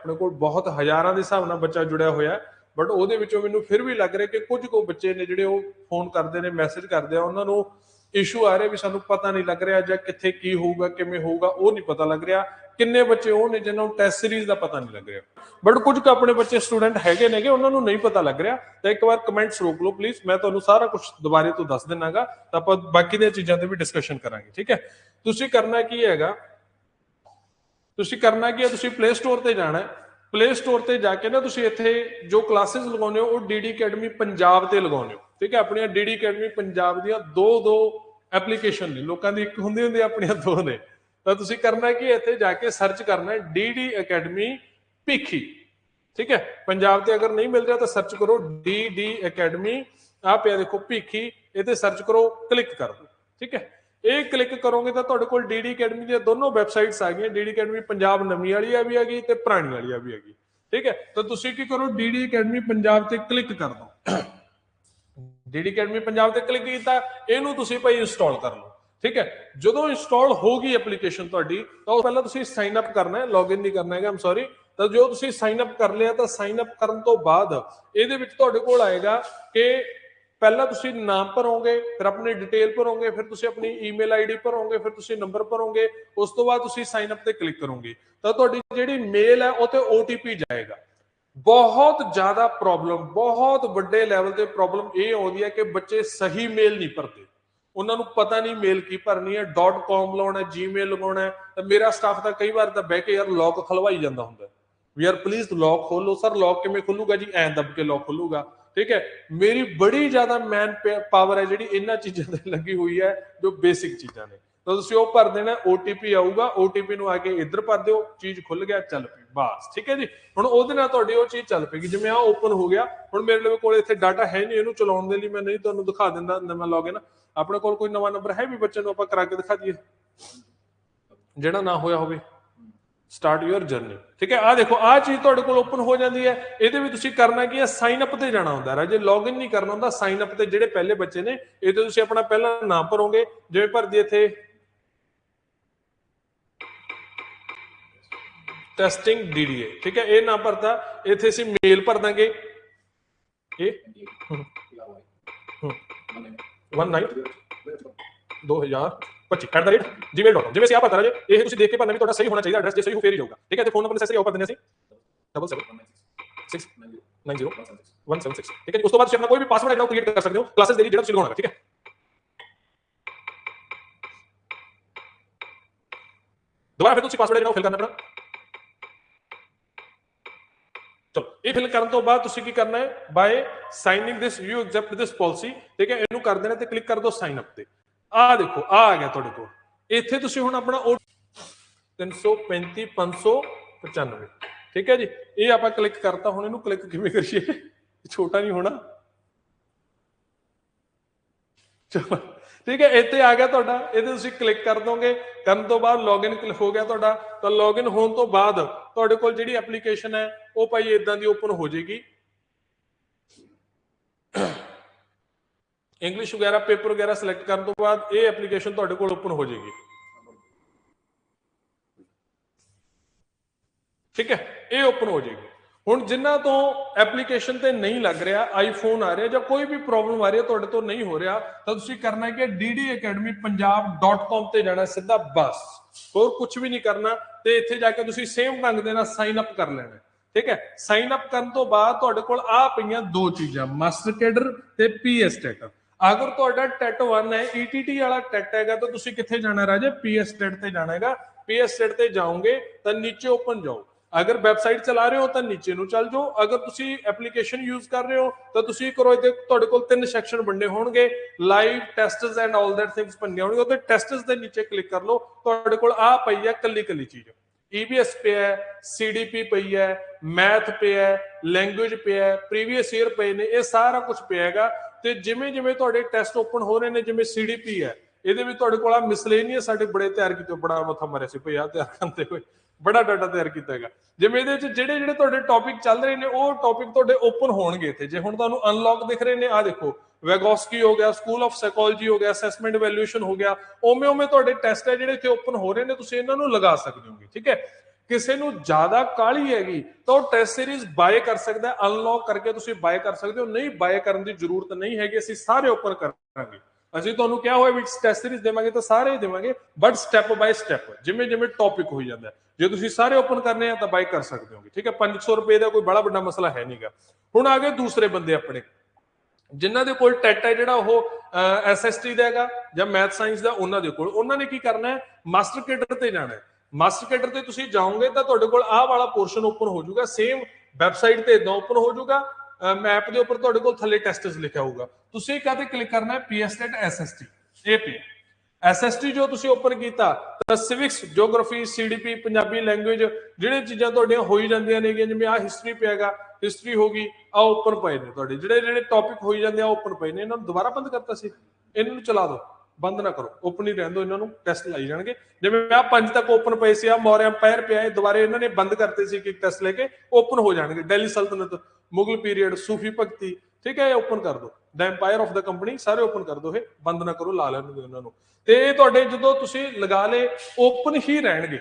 ਆਪਣੇ ਕੋਲ ਬਹੁਤ ਹਜ਼ਾਰਾਂ ਦੇ ਹਿਸਾਬ ਨਾਲ ਬੱਚਾ ਜੁੜਿਆ ਹੋਇਆ ਬਟ ਉਹਦੇ ਵਿੱਚੋਂ ਮੈਨੂੰ ਫਿਰ ਵੀ ਲੱਗ ਰਿਹਾ ਕਿ ਕੁਝ ਕੋ ਬੱਚੇ ਨੇ ਜਿਹੜੇ ਉਹ ਫੋਨ ਕਰਦੇ ਨੇ ਮੈਸੇਜ ਕਰਦੇ ਆ, ਉਹਨਾਂ ਨੂੰ ਇਸ਼ੂ ਆ ਰਿਹਾ ਵੀ ਸਾਨੂੰ ਪਤਾ ਨਹੀਂ ਲੱਗ ਰਿਹਾ ਜਾਂ ਕਿੱਥੇ ਕੀ ਹੋਊਗਾ, ਕਿਵੇਂ ਹੋਊਗਾ, ਉਹ ਨਹੀਂ ਪਤਾ ਲੱਗ ਰਿਹਾ। ਕਿੰਨੇ ਬੱਚੇ ਉਹ ਨੇ ਜਿਨ੍ਹਾਂ ਨੂੰ ਟੈਸਟ ਸੀਰੀਜ਼ ਦਾ ਪਤਾ ਨਹੀਂ ਲੱਗ ਰਿਹਾ। ਬਟ ਕੁਝ ਕੁ ਆਪਣੇ ਬੱਚੇ ਸਟੂਡੈਂਟ ਹੈਗੇ ਨੇਗੇ, ਉਹਨਾਂ ਨੂੰ ਨਹੀਂ ਪਤਾ ਲੱਗ ਰਿਹਾ। ਤਾਂ ਇੱਕ ਵਾਰ ਕਮੈਂਟਸ ਰੋਕ ਲਓ ਪਲੀਜ਼ ਮੈਂ ਤੁਹਾਨੂੰ ਸਾਰਾ ਕੁਝ ਦੁਬਾਰੇ ਤੋਂ ਦੱਸ ਦਿੰਨਾਗਾ, ਤਾਂ ਆਪਾਂ ਬਾਕੀ ਦੀਆਂ ਚੀਜ਼ਾਂ ਤੇ ਵੀ ਡਿਸਕਸ਼ਨ ਕਰਾਂਗੇ, ਠੀਕ ਹੈ? ਤੁਸੀਂ ਕਰਨਾ ਕੀ ਹੈਗਾ ਤੁਸੀਂ ਕਰਨਾ ਕੀ ਹੈ? ਤੁਸੀਂ ਪਲੇ ਸਟੋਰ ਤੇ ਜਾਣਾ ਹੈ। ਪਲੇ ਸਟੋਰ ਤੇ ਜਾ ਕੇ ਨਾ ਤੁਸੀਂ ਇੱਥੇ ਜੋ ਕਲਾਸਿਸ ਲਗਾਉਂਦੇ ਹੋ, ਉਹ ਡੀਡੀ ਅਕੈਡਮੀ ਪੰਜਾਬ ਤੇ ਲਗਾਉਂਦੇ ਹੋ। ਠੀਕ ਹੈ? ਆਪਣੀਆਂ ਡੀਡੀ ਅਕੈਡਮੀ ਪੰਜਾਬ ਦੀਆਂ ਦੋ ਦੋ ਐਪਲੀਕੇਸ਼ਨ ਨੇ। ਲੋਕਾਂ ਦੀ ਇੱਕ ਹੁੰਦੀ ਹੁੰਦੀ ਆਪਣੀਆਂ ਦੋ ਨੇ। ਤਾਂ ਤੁਸੀਂ ਕਰਨਾ ਕੀ ਇੱਥੇ ਜਾ ਕੇ ਸਰਚ ਕਰਨਾ ਹੈ ਡੀਡੀ ਅਕੈਡਮੀ ਭਿੱਖੀ। ਠੀਕ ਹੈ? ਪੰਜਾਬ ਤੇ ਅਗਰ ਨਹੀਂ ਮਿਲ ਰਿਹਾ ਤਾਂ ਸਰਚ ਕਰੋ ਡੀਡੀ ਅਕੈਡਮੀ ਆ ਪਿਆ ਦੇਖੋ ਭਿੱਖੀ। ਇਹ ਤੇ ਸਰਚ ਕਰੋ ਕਲਿੱਕ ਕਰ। ਦਿਓ ਠੀਕ ਹੈ? ਇਹ ਕਲਿੱਕ ਕਰੋਗੇ ਤਾਂ ਤੁਹਾਡੇ ਕੋਲ ਡੀਡੀ ਅਕੈਡਮੀ ਦੀਆਂ ਦੋਨੋਂ ਵੈਬਸਾਈਟਸ ਆ ਗਈਆਂ ਡੀਡੀ ਅਕੈਡਮੀ ਪੰਜਾਬ ਨਵੀਂ ਵਾਲੀ ਆ ਵੀ ਆ ਗਈ ਤੇ ਪੁਰਾਣੀ ਵਾਲੀ ਆ ਵੀ ਆ ਗਈ ਠੀਕ ਹੈ? ਤਾਂ ਤੁਸੀਂ ਕੀ ਕਰੋ ਡੀਡੀ ਅਕੈਡਮੀ ਪੰਜਾਬ ਤੇ ਕਲਿੱਕ ਕਰ ਦਿਓ। ਡੀਡੀ ਅਕੈਡਮੀ ਪੰਜਾਬ ਤੇ ਕਲਿੱਕ ਕੀਤਾ, ਇਹਨੂੰ ਤੁਸੀਂ ਭਾਈ ਇੰਸਟਾਲ ਕਰ ਲਓ। ਠੀਕ ਹੈ? ਜਦੋਂ ਇੰਸਟਾਲ ਹੋ ਗਈ ਐਪਲੀਕੇਸ਼ਨ ਤੁਹਾਡੀ, ਤਾਂ ਉਹ ਪਹਿਲਾਂ ਤੁਸੀਂ ਸਾਈਨ ਅਪ ਕਰਨਾ ਹੈ ਲੌਗਇਨ ਨਹੀਂ ਕਰਨਾ ਹੈਗਾ ਆਮ ਸੌਰੀ ਤਾਂ ਜੋ ਤੁਸੀਂ ਸਾਈਨ ਅਪ ਕਰ ਲਿਆ, ਤਾਂ ਸਾਈਨ ਅਪ ਕਰਨ ਤੋਂ ਬਾਅਦ ਇਹਦੇ ਵਿੱਚ ਤੁਹਾਡੇ ਕੋਲ ਆਏਗਾ ਕਿ ਪਹਿਲਾਂ ਤੁਸੀਂ ਨਾਮ ਭਰੋਗੇ, ਫਿਰ ਆਪਣੀ ਡਿਟੇਲ ਭਰੋਗੇ, ਫਿਰ ਤੁਸੀਂ ਆਪਣੀ ਈਮੇਲ ਆਈਡੀ ਭਰੋਗੇ, ਫਿਰ ਤੁਸੀਂ ਨੰਬਰ ਭਰੋਗੇ, ਉਸ ਤੋਂ ਬਾਅਦ ਤੁਸੀਂ ਸਾਈਨ ਅਪ ਤੇ ਕਲਿੱਕ ਕਰੋਗੇ। ਤਾਂ ਤੁਹਾਡੀ ਜਿਹੜੀ ਮੇਲ ਹੈ, ਉਹ ਤੇ OTP ਜਾਏਗਾ। ਬਹੁਤ ਜ਼ਿਆਦਾ ਪ੍ਰੋਬਲਮ ਬਹੁਤ ਵੱਡੇ ਲੈਵਲ ਤੇ ਪ੍ਰੋਬਲਮ ਇਹ ਆਉਂਦੀ ਹੈ ਕਿ ਬੱਚੇ ਸਹੀ ਮੇਲ ਨਹੀਂ ਭਰਦੇ। ਉਹਨਾਂ ਨੂੰ ਪਤਾ ਨਹੀਂ ਮੇਲ ਕੀ ਭਰਨੀ ਹੈ .com ਲਾਉਣਾ ਹੈ gmail ਲਗਾਉਣਾ ਤਾਂ ਮੇਰਾ ਸਟਾਫ ਤਾਂ ਕਈ ਵਾਰ ਤਾਂ ਬਹਿ ਕੇ ਯਾਰ ਲੌਕ ਖਲਵਾਈ ਜਾਂਦਾ ਹੁੰਦਾ ਵੀ ਯਾਰ ਪਲੀਜ਼ ਲੌਕ ਖੋਲੋ ਸਰ ਲੌਕ ਕਿਵੇਂ ਖੁੱਲੂਗਾ ਜੀ? ਐਂ ਦੱਬ ਕੇ ਲੌਕ ਖੁੱਲੂਗਾ। ਠੀਕ ਹੈ? ਮੇਰੀ ਬੜੀ ਜ਼ਿਆਦਾ ਮੈਨ ਪਾਵਰ ਹੈ ਜਿਹੜੀ ਇਹਨਾਂ ਚੀਜ਼ਾਂ ਤੇ ਲੱਗੀ ਹੋਈ ਹੈ, ਜੋ ਬੇਸਿਕ ਚੀਜ਼ਾਂ ਨੇ। ਤਾਂ ਤੁਸੀਂ ਉਹ ਭਰ ਦੇਣਾ OTP ਆਊਗਾ OTP ਨੂੰ ਆ ਕੇ ਇੱਧਰ ਭਰ ਦਿਓ, ਚੀਜ਼ ਖੁੱਲ ਗਿਆ, ਚੱਲ ਪਈ, ਬਸ। ਠੀਕ ਹੈ ਜੀ? ਹੁਣ ਉਹਦੇ ਨਾਲ ਤੁਹਾਡੀ ਉਹ ਚੀਜ਼ ਚੱਲ ਪਏਗੀ। ਜਿਵੇਂ ਆ ਓਪਨ ਹੋ ਗਿਆ, ਹੁਣ ਮੇਰੇ ਕੋਲ ਇੱਥੇ ਡਾਟਾ ਹੈ ਨਹੀਂ, ਇਹਨੂੰ ਚਲਾਉਣ ਦੇ ਲਈ ਮੈਂ ਨਹੀਂ ਤੁਹਾਨੂੰ ਦਿਖਾ ਦਿੰਦਾ, ਨਵਾਂ ਲੌਗਇਨ ਆਪਣੇ ਕੋਲ ਕੋਈ ਨਵਾਂ ਨੰਬਰ ਹੈ ਵੀ ਬੱਚੇ ਨੂੰ ਆਪਾਂ ਕਰਾ ਕੇ ਦਿਖਾ ਦਈਏ? ਜਿਹੜਾ ਨਾ ਹੋਇਆ ਹੋਵੇ। ਸਟਾਰਟ ਯੂਰ ਜਰਨੀ ਠੀਕ ਹੈ? ਆ ਦੇਖੋ ਆ ਚੀਜ਼ ਤੁਹਾਡੇ ਕੋਲ ਓਪਨ ਹੋ ਜਾਂਦੀ ਹੈ। ਇਹਦੇ ਵੀ ਤੁਸੀਂ ਕਰਨਾ ਕੀ ਹੈ? ਸਾਈਨ ਅਪ ਤੇ ਜਾਣਾ ਹੁੰਦਾ ਰਾਜੇ ਲੌਗਇਨ ਨਹੀਂ ਕਰਨਾ ਹੁੰਦਾ। ਸਾਈਨ ਅਪ ਤੇ ਜਿਹੜੇ ਪਹਿਲੇ ਬੱਚੇ ਨੇ ਇਹ ਤੇ ਤੁਸੀਂ ਆਪਣਾ ਪਹਿਲਾ ਨਾਮ ਭਰੋਗੇ। ਜਿਵੇਂ ਭਰਦੀ ਇੱਥੇ। ਟੈਸਟਿੰਗ ਡੀਡੀਏ ਠੀਕ ਹੈ? ਇਹ ਨਾਮ ਭਰਦਾ ਇੱਥੇ ਅਸੀਂ ਮੇਲ ਭਰ ਦਾਂਗੇ। ਇਹ? 19 25@gmail.com ਜਿਵੇਂ ਅਸੀਂ ਆ ਪਤਾ ਰਾਜੇ ਇਹ ਤੁਸੀਂ ਦੇਖ ਕੇ ਭਾਵੇਂ ਤੁਹਾਡਾ ਸਹੀ ਹੋਣਾ ਚਾਹੀਦਾ ਐਡਰੈਸ ਜੇ ਸਹੀ ਹੋ ਫੇਰ ਹੀ ਜਾਊਗਾ ਠੀਕ ਹੈ ਤੇ ਫੋਨ ਨੰਬਰ ਸੈਸਰੀ ਆਪ ਕਰ ਦਿੰਦੇ ਅਸੀਂ 771690 176 ਠੀਕ ਹੈ ਉਸ ਤੋਂ ਬਾਅਦ ਤੁਸੀਂ ਆਪਣਾ ਕੋਈ ਵੀ ਪਾਸਵਰਡ ਅਕਾਊਂਟ ਕ੍ਰੀਏਟ ਕਰ ਸਕਦੇ ਹੋ ਕਲਾਸਿਸ ਦੇ ਲਈ ਜਿਹੜਾ ਤੁਸੀਂ ਲਗਾਉਣਾ ਠੀਕ ਹੈ ਦੁਬਾਰਾ ਫਿਰ ਤੁਸੀਂ ਪਾਸਵਰਡ ਜਿਹੜਾ ਫਿਲ ਕਰਨਾ ਪੈਣਾ ਚਲੋ ਇਹ ਫਿਲ ਕਰਨ ਤੋਂ ਬਾਅਦ ਤੁਸੀਂ ਕੀ ਕਰਨਾ ਹੈ by signing this you accept this policy ਠੀਕ ਹੈ ਇਹਨੂੰ ਕਰ ਦੇਣਾ ਤੇ ਕਲਿੱਕ ਕਰ ਦਿਓ ਸਾਈਨ ਅਪ ਤੇ ਆਹ ਦੇਖੋ, ਆ ਆ ਗਿਆ ਤੁਹਾਡੇ ਕੋਲ। ਇੱਥੇ ਤੁਸੀਂ ਹੁਣ ਆਪਣਾ 335 595 ਠੀਕ ਹੈ ਜੀ? ਇਹ ਆਪਾਂ ਕਲਿੱਕ ਕਰਤਾ, ਹੁਣ ਇਹਨੂੰ ਕਲਿੱਕ ਕਿਵੇਂ ਕਰੀਏ? ਛੋਟਾ ਨਹੀਂ ਹੋਣਾ। ਚਲੋ, ਠੀਕ ਹੈ, ਇੱਥੇ ਆ ਗਿਆ ਤੁਹਾਡਾ। ਇਹਦੇ ਤੁਸੀਂ ਕਲਿੱਕ ਕਰ ਦੋਗੇ। ਕਰਨ ਤੋਂ ਬਾਅਦ ਲੌਗਇਨ ਹੋ ਗਿਆ ਤੁਹਾਡਾ। ਤਾਂ ਲੌਗਇਨ ਹੋਣ ਤੋਂ ਬਾਅਦ ਤੁਹਾਡੇ ਕੋਲ ਜਿਹੜੀ ਐਪਲੀਕੇਸ਼ਨ ਹੈ, ਉਹ ਭਾਈ ਇਦਾਂ ਦੀ ਓਪਨ ਹੋ ਜਾਏਗੀ। ਇੰਗਲਿਸ਼ ਵਗੈਰਾ ਪੇਪਰ ਵਗੈਰਾ ਸਿਲੈਕਟ ਕਰਨ ਤੋਂ ਬਾਅਦ ਇਹ ਐਪਲੀਕੇਸ਼ਨ ਤੁਹਾਡੇ ਕੋਲ ਓਪਨ ਹੋ ਜਾਏਗੀ। ਠੀਕ ਹੈ? ਇਹ ਓਪਨ ਹੋ ਜਾਏਗੀ। ਹੁਣ ਜਿਨ੍ਹਾਂ ਤੋਂ ਐਪਲੀਕੇਸ਼ਨ ਤੇ ਨਹੀਂ ਲੱਗ ਰਿਹਾ ਆਈਫੋਨ ਆ ਰਿਹਾ ਜਾਂ ਕੋਈ ਵੀ ਪ੍ਰੋਬਲਮ ਆ ਰਹੀ ਹੈ, ਤੁਹਾਡੇ ਤੋਂ ਨਹੀਂ ਹੋ ਰਿਹਾ, ਤਾਂ ਤੁਸੀਂ ਕਰਨਾ ਹੈ? ਕਿ ddacademypunjab.com ਤੇ ਜਾਣਾ ਸਿੱਧਾ ਬਸ। ਹੋਰ ਕੁਝ ਵੀ ਨਹੀਂ ਕਰਨਾ ਤੇ ਇੱਥੇ ਜਾ ਕੇ ਤੁਸੀਂ ਸੇਮ ਢੰਗ ਦੇ ਨਾਲ ਸਾਈਨ ਅਪ ਕਰ ਲੈਣਾ। ਠੀਕ ਹੈ? ਸਾਈਨ ਅਪ ਕਰਨ ਤੋਂ ਬਾਅਦ ਤੁਹਾਡੇ ਕੋਲ ਆ ਪਈਆਂ ਦੋ ਚੀਜ਼ਾਂ ਮਾਸਟਰ ਕੈਡਰ ਤੇ ਪੀਐਸ ਟੈਟ ਅਗਰ ਤੁਹਾਡਾ ਟੈਟ 1 ਹੈ ਈਟੀਟੀ ਵਾਲਾ ਟੈਟ ਹੈਗਾ, ਤਾਂ ਤੁਸੀਂ ਕਿੱਥੇ ਜਾਣਾ ਰਾਜੇ? ਪੀਐਸ ਟੈਟ ਤੇ ਜਾਣਾ ਹੈਗਾ। ਪੀਐਸ ਟੈਟ ਤੇ ਜਾਓਗੇ, ਤਾਂ ਨੀਚੇ ਓਪਨ ਜਾਓ। ਅਗਰ ਵੈਬਸਾਈਟ ਚਲਾ ਰਹੇ ਹੋ, ਤਾਂ ਨੀਚੇ ਨੂੰ ਚੱਲ ਜਾਓ। ਅਗਰ ਤੁਸੀਂ ਐਪਲੀਕੇਸ਼ਨ ਯੂਜ਼ ਕਰ ਰਹੇ ਹੋ, ਤਾਂ ਤੁਸੀਂ ਕਰੋ ਇਹਦੇ ਤੁਹਾਡੇ ਕੋਲ ਤਿੰਨ ਸੈਕਸ਼ਨ ਬੰਨੇ ਹੋਣਗੇ। Live tests and all that things ਬਣਨੇ ਹੋਣਗੇ ਉਹਦੇ ਟੈਸਟਸ ਦੇ ਨੀਚੇ ਕਲਿੱਕ ਕਰ ਲਓ। ਤੁਹਾਡੇ ਕੋਲ ਆ ਪਈ ਹੈ ਕੱਲੀ ਕੱਲੀ ਚੀਜ਼। EBS ਪਿਆ ਹੈ CDP ਪਈ ਹੈ ਮੈਥ ਪਿਆ ਹੈ ਲੈਂਗੁਏਜ ਪਿਆ ਹੈ ਪ੍ਰੀਵੀਅਸ ਈਅਰ ਪਏ ਨੇ, ਇਹ ਸਾਰਾ ਕੁਝ ਪਿਆ ਹੈਗਾ। ਤੇ ਜਿਵੇਂ ਜਿਵੇਂ ਤੁਹਾਡੇ ਟੈਸਟ ਓਪਨ ਹੋ ਰਹੇ ਨੇ, ਜਿਵੇਂ CDP ਹੈ, ਇਹਦੇ ਵਿੱਚ ਤੁਹਾਡੇ ਕੋਲ ਆ ਮਿਸਲੇਨੀਅਸ ਸਾਡੇ ਬੜੇ ਤਿਆਰ ਕੀਤੇ ਬੜਾ ਮੱਥਾ ਮਾਰਿਆ ਸੀ ਭਈ ਆ ਤਿਆਰ ਕਰਦੇ ਹੋਏ, ਬੜਾ ਡਾਟਾ ਤਿਆਰ ਕੀਤਾ ਹੈਗਾ। ਜਿਵੇਂ ਇਹਦੇ ਵਿੱਚ ਜਿਹੜੇ ਜਿਹੜੇ ਤੁਹਾਡੇ ਟੌਪਿਕ ਚੱਲ ਰਹੇ ਨੇ, ਉਹ ਟੌਪਿਕ ਤੁਹਾਡੇ ਓਪਨ ਹੋਣਗੇ ਇੱਥੇ। ਜੇ ਹੁਣ ਤੁਹਾਨੂੰ ਅਨਲੌਕ ਦਿਖ ਰਹੇ ਨੇ ਆ ਦੇਖੋ ਵੈਗੋਸਕੀ ਹੋ ਗਿਆ ਸਕੂਲ ਆਫ ਸਾਈਕੋਲੋਜੀ ਹੋ ਗਿਆ ਅਸੈਸਮੈਂਟ ਇਵੈਲੂਏਸ਼ਨ ਹੋ ਗਿਆ ਓਵੇਂ ਓਵੇਂ ਤੁਹਾਡੇ ਟੈਸਟ ਹੈ ਜਿਹੜੇ ਇੱਥੇ ਓਪਨ ਹੋ ਰਹੇ ਨੇ, ਤੁਸੀਂ ਇਹਨਾਂ ਨੂੰ ਲਗਾ ਸਕਦੇ ਹੋਗੇ, ਠੀਕ ਹੈ? ਕਿਸੇ ਨੂੰ ਜ਼ਿਆਦਾ ਕਾਹਲੀ ਹੈਗੀ ਤਾਂ ਉਹ ਟੈਸਟ ਸੀਰੀਜ਼ ਬਾਏ ਕਰ ਸਕਦਾ ਹੈ ਅਨਲੌਕ ਕਰਕੇ ਤੁਸੀਂ ਬਾਏ ਕਰ ਸਕਦੇ ਹੋ। ਨਹੀਂ ਬਾਏ ਕਰਨ ਦੀ ਜ਼ਰੂਰਤ ਨਹੀਂ ਹੈਗੀ, ਅਸੀਂ ਸਾਰੇ ਓਪਨ ਕਰਾਂਗੇ। ਅਸੀਂ ਤੁਹਾਨੂੰ ਕਿਹਾ ਹੋਇਆ ਵੀ ਟੈਸਟ ਸੀਰੀਜ਼ ਦੇਵਾਂਗੇ ਤਾਂ ਸਾਰੇ ਹੀ ਦੇਵਾਂਗੇ ਬਟ ਸਟੈਪ ਬਾਈ ਸਟੈਪ ਜਿਵੇਂ ਜਿਵੇਂ ਟੌਪਿਕ ਹੋਈ ਜਾਂਦਾ ਜੇ ਤੁਸੀਂ ਸਾਰੇ ਓਪਨ ਕਰਨੇ ਆ ਤਾਂ ਬਾਈ ਕਰ ਸਕਦੇ ਹੋਗੇ, ਠੀਕ ਹੈ? 500 ਰੁਪਏ ਦਾ ਕੋਈ ਬੜਾ ਵੱਡਾ ਮਸਲਾ ਹੈ ਨਹੀਂਗਾ। ਹੁਣ ਆ ਗਏ ਦੂਸਰੇ ਬੰਦੇ ਆਪਣੇ, ਜਿਨ੍ਹਾਂ ਦੇ ਕੋਲ ਟੈਟ ਹੈ ਜਿਹੜਾ ਉਹ ਐਸਐਸਟੀ ਦਾ ਹੈਗਾ ਜਾਂ ਮੈਥ ਸਾਇੰਸ ਦਾ, ਉਹਨਾਂ ਦੇ ਕੋਲ। ਉਹਨਾਂ ਨੇ ਕੀ ਕਰਨਾ ਹੈ? ਮਾਸਟਰ ਕੇਡਰ ਤੇ ਜਾਣਾ ਹੈ। ਮਾਸਟਰ ਕੇਡਰ ਤੇ ਤੁਸੀਂ ਜਾਓਗੇ ਤਾਂ ਤੁਹਾਡੇ ਕੋਲ ਆਹ ਵਾਲਾ ਪੋਰਸ਼ਨ ਓਪਨ ਹੋ ਜਾਊਗਾ ਸੇਮ ਵੈਬਸਾਈਟ ਤੇ ਇਦਾਂ ਓਪਨ ਹੋ ਜਾਊਗਾ ਮੈਪ ਦੇ ਉੱਪਰ ਤੁਹਾਡੇ ਕੋਲ ਥੱਲੇ ਟੈਸਟਸ ਲਿਖਿਆ ਹੋਊਗਾ। ਤੁਸੀਂ ਕਾਹਤੇ ਕਲਿੱਕ ਕਰਨਾ ਹੈ? ਪੀਐਸਟੈਟ ਐਸਐਸਟੀ ਇਹ ਪੀ ਐਸਐਸਟੀ ਜੋ ਤੁਸੀਂ ਓਪਨ ਕੀਤਾ, ਤਾਂ civics geography CDP Punjabi language ਜਿਹੜੇ ਚੀਜ਼ਾਂ ਤੁਹਾਡੀਆਂ ਹੋਈ ਜਾਂਦੀਆਂ ਨੇਗੀਆਂ, ਜਿਵੇਂ ਆ ਹਿਸਟਰੀ ਪਿਆਗਾ ਹਿਸਟਰੀ ਹੋ ਗਈ ਆ ਓਪਨ ਪਏ ਨੇ ਤੁਹਾਡੇ। ਜਿਹੜੇ ਜਿਹੜੇ ਟੌਪਿਕ ਹੋਈ ਜਾਂਦੇ ਆ ਓਪਨ ਪਏ ਨੇ, ਇਹਨਾਂ ਨੂੰ ਦੁਬਾਰਾ ਬੰਦ ਕਰਤਾ ਸੀ। ਇਹਨਾਂ ਨੂੰ ਚਲਾ ਦਿਓ। ਬੰਦ ਨਾ ਕਰੋ। ਓਪਨ ਹੀ ਰਹਿਣ ਦਿਓ, ਇਹਨਾਂ ਨੂੰ ਟੈਸਟ ਲਾਈ ਜਾਣਗੇ। ਜਿਵੇਂ ਆ ਪੰਜ ਤੱਕ ਓਪਨ ਪਏ ਸੀ ਆ ਮੌਰਿਆ ਅੰਪਾਇਰ ਪਿਆ, ਇਹ ਦੁਬਾਰੇ ਇਹਨਾਂ ਨੇ ਬੰਦ ਕਰਤੇ ਸੀ ਕਿ ਟੈਸਟ ਲੈ ਕੇ ਓਪਨ ਹੋ ਜਾਣਗੇ। ਦਿੱਲੀ ਸਲਤਨਤ, ਮੁਗਲ ਪੀਰੀਅਡ ਸੂਫੀ ਭਗਤੀ, ਠੀਕ ਹੈ, ਇਹ ਓਪਨ ਕਰ ਦਿਓ। The empire of the company ਸਾਰੇ ਓਪਨ ਕਰ ਦਿਓ ਇਹ, ਬੰਦ ਨਾ ਕਰੋ, ਲਾ ਲੈਣ ਦਿਓ ਇਹਨਾਂ ਨੂੰ। ਤੇ ਇਹ ਤੁਹਾਡੇ ਜਦੋਂ ਤੁਸੀਂ ਲਗਾ ਲੇ ਓਪਨ ਹੀ ਰਹਿਣਗੇ।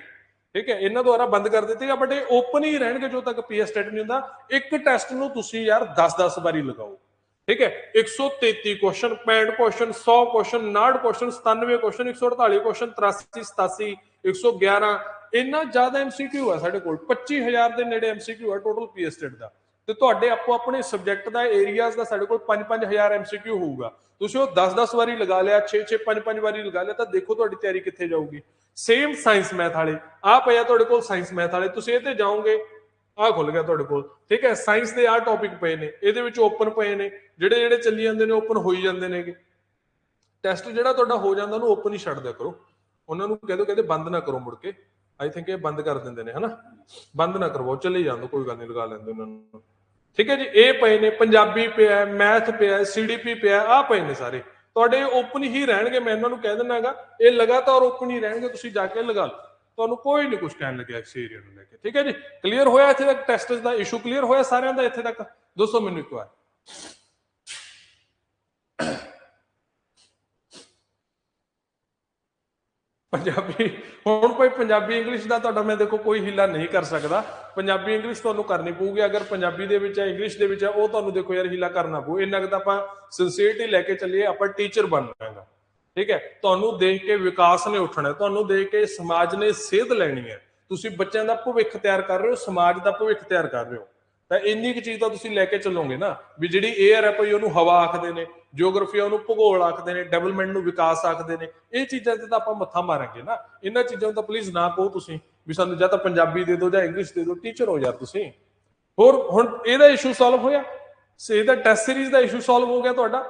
ਠੀਕ ਹੈ, ਇਹਨਾਂ ਦੁਆਰਾ ਬੰਦ ਕਰ ਦਿੱਤੇ ਆ ਬਟ ਇਹ ਓਪਨ ਹੀ ਰਹਿਣਗੇ ਜਦੋਂ ਤੱਕ ਪੀਐਸ ਟੈਟ ਨਹੀਂ ਹੁੰਦਾ। ਇੱਕ ਟੈਸਟ ਨੂੰ ਤੁਸੀਂ ਯਾਰ 10-10 ਵਾਰੀ ਲਗਾਓ। ਠੀਕ ਹੈ? 133 question 65 question 100 question 59 question 97 question 148 question 83 87 111 ਇੰਨਾ ਜ਼ਿਆਦਾ ਐਮਸੀਕਿਊ ਹੈ ਸਾਡੇ ਕੋਲ। 25000 ਦੇ ਨੇੜੇ ਐਮਸੀਕਿਊ ਹੈ ਟੋਟਲ ਪੀਐਸ ਟੈਟ ਦਾ। ਤੇ ਤੁਹਾਡੇ ਆਪੋ ਆਪਣੇ ਸਬਜੈਕਟ ਦਾ ਏਰੀਆਜ਼ ਦਾ ਸਾਡੇ ਕੋਲ 5-5000 ਐਮਸੀਕਿਊ ਹੋਊਗਾ। ਤੁਸੀਂ ਉਹ 10-10 ਵਾਰੀ ਲਗਾ ਲਿਆ 6-6 5-5 ਵਾਰੀ ਲਗਾ ਲਿਆ, ਤਾਂ ਦੇਖੋ ਤੁਹਾਡੀ ਤਿਆਰੀ ਕਿੱਥੇ ਜਾਊਗੀ। ਸੇਮ ਸਾਇੰਸ ਮੈਥ ਵਾਲੇ। ਆ ਪਿਆ ਤੁਹਾਡੇ ਕੋਲ ਸਾਇੰਸ ਮੈਥ ਵਾਲੇ। ਤੁਸੀਂ ਇਹ ਤੇ ਜਾਓਗੇ ਆ ਖੁੱਲ ਗਿਆ ਤੁਹਾਡੇ ਕੋਲ। ਠੀਕ ਹੈ ਸਾਇੰਸ ਦੇ ਆ ਟੌਪਿਕ ਪਏ ਨੇ, ਇਹਦੇ ਵਿੱਚ ਓਪਨ ਪਏ ਨੇ, ਜਿਹੜੇ ਜਿਹੜੇ ਚੱਲੀ ਜਾਂਦੇ ਨੇ ਓਪਨ ਹੋਈ ਜਾਂਦੇ ਨੇਗੇ। ਟੈਸਟ ਜਿਹੜਾ ਤੁਹਾਡਾ ਹੋ ਜਾਂਦਾ, ਉਹਨੂੰ ਓਪਨ ਹੀ ਛੱਡ ਦਿਆ ਕਰੋ। ਉਹਨਾਂ ਨੂੰ ਕਹਿ ਦਿਓ, ਕਹਿੰਦੇ ਬੰਦ ਨਾ ਕਰੋ ਮੁੜ ਕੇ। ਆਈ ਥਿੰਕ ਇਹ ਬੰਦ ਕਰ ਦਿੰਦੇ ਨੇ, ਹਨਾ? ਬੰਦ ਨਾ ਕਰਵਾਓ, ਚੱਲੇ ਜਾਂਦੋ, ਕੋਈ ਗੱਲ ਨਹੀਂ, ਲਗਾ ਲੈਂਦੇ ਉਹਨਾਂ ਨੂੰ। ਠੀਕ ਹੈ ਜੀ, ਇਹ ਪਏ ਨੇ, ਪੰਜਾਬੀ ਪਿਆ ਮੈਥ ਪਿਆ ਸੀਡੀਪੀ ਪਿਆ ਆ ਪਏ ਨੇ ਸਾਰੇ। ਤੁਹਾਡੇ ਓਪਨ ਹੀ ਰਹਿਣਗੇ, ਮੈਂ ਇਹਨਾਂ ਨੂੰ ਕਹਿ ਦਿੰਨਾਗਾ ਇਹ ਲਗਾਤਾਰ ਓਪਨ ਹੀ ਰਹਿਣਗੇ, ਤੁਸੀਂ ਜਾ ਕੇ ਲਗਾ ਲਓ। ਤੁਹਾਨੂੰ ਕੋਈ ਨਹੀਂ ਕੁਝ ਕਹਿਣ ਲੱਗਿਆ ਇਸ ਏਰੀਆ ਨੂੰ ਲੈ ਕੇ। ਠੀਕ ਹੈ ਜੀ? ਕਲੀਅਰ ਹੋਇਆ ਇੱਥੇ ਤੱਕ? ਟੈਸਟਸ ਦਾ ਇਸ਼ੂ ਕਲੀਅਰ ਹੋਇਆ ਸਾਰਿਆਂ ਦਾ ਇੱਥੇ ਤੱਕ? ਦੋਸਤੋ ਮੈਨੂੰ ਇੱਕ ਵਾਰ। ਪੰਜਾਬੀ, ਹੁਣ ਕੋਈ ਪੰਜਾਬੀ ਇੰਗਲਿਸ਼ ਦਾ ਤੁਹਾਡਾ ਮੈਂ ਦੇਖੋ ਕੋਈ ਹਿੱਲਾ ਨਹੀਂ ਕਰ ਸਕਦਾ। ਪੰਜਾਬੀ ਇੰਗਲਿਸ਼ ਤੁਹਾਨੂੰ ਕਰਨੀ ਪਊਗੀ। ਅਗਰ ਪੰਜਾਬੀ ਦੇ ਵਿੱਚ ਹੈ ਇੰਗਲਿਸ਼ ਦੇ ਵਿੱਚ ਹੈ ਉਹ ਤੁਹਾਨੂੰ ਦੇਖੋ ਯਾਰ ਹਿੱਲਾ ਕਰਨਾ ਪਊ। ਇੰਨਾ ਕੁ ਤਾਂ ਆਪਾਂ ਸਿੰਸੀਅਰਟੀ ਲੈ ਕੇ ਚੱਲੀਏ, ਆਪਾਂ ਟੀਚਰ ਬਣਨਾ ਹੈਗਾ ਠੀਕ ਹੈ? ਤੁਹਾਨੂੰ ਦੇਖ ਕੇ ਵਿਕਾਸ ਨੇ ਉੱਠਣਾ ਤੁਹਾਨੂੰ ਦੇਖ ਕੇ ਸਮਾਜ ਨੇ ਸੇਧ ਲੈਣੀ ਹੈ। ਤੁਸੀਂ ਬੱਚਿਆਂ ਦਾ ਭਵਿੱਖ ਤਿਆਰ ਕਰ ਰਹੇ ਹੋ, ਸਮਾਜ ਦਾ ਭਵਿੱਖ ਤਿਆਰ ਕਰ ਰਹੇ ਹੋ। ਤਾਂ ਇੰਨੀ ਕੁ ਚੀਜ਼ ਤਾਂ ਤੁਸੀਂ ਲੈ ਕੇ ਚੱਲੋਗੇ ਨਾ, ਵੀ ਜਿਹੜੀ 에ਅਰ ਹੈ ਭਈ ਉਹਨੂੰ ਹਵਾ ਆਖਦੇ ਨੇ ਜੀਓਗ੍ਰਾਫੀ ਉਹਨੂੰ ਭੂਗੋਲ ਆਖਦੇ ਨੇ ਡਿਵੈਲਪਮੈਂਟ ਨੂੰ ਵਿਕਾਸ ਆਖਦੇ ਨੇ, ਇਹ ਚੀਜ਼ਾਂ ਤੇ ਤਾਂ ਆਪਾਂ ਮੱਥਾ ਮਾਰਾਂਗੇ ਨਾ। ਇਹਨਾਂ ਚੀਜ਼ਾਂ ਨੂੰ ਤਾਂ ਪਲੀਜ਼ ਨਾ ਕਹੋ ਤੁਸੀਂ, ਵੀ ਸਾਨੂੰ ਜਾਂ ਤਾਂ ਪੰਜਾਬੀ ਦੇ ਦਿਓ ਜਾਂ ਇੰਗਲਿਸ਼ ਦੇ ਦਿਓ ਟੀਚਰ ਹੋ ਯਾਰ ਤੁਸੀਂ। ਹੋਰ, ਹੁਣ ਇਹਦਾ ਇਸ਼ੂ ਸੋਲਵ ਹੋਇਆ? ਸੇ ਇਹਦਾ ਟੈਸਟ ਸੀਰੀਜ਼ ਦਾ ਇਸ਼ੂ ਸੋਲਵ ਹੋ ਗਿਆ ਤੁਹਾਡਾ?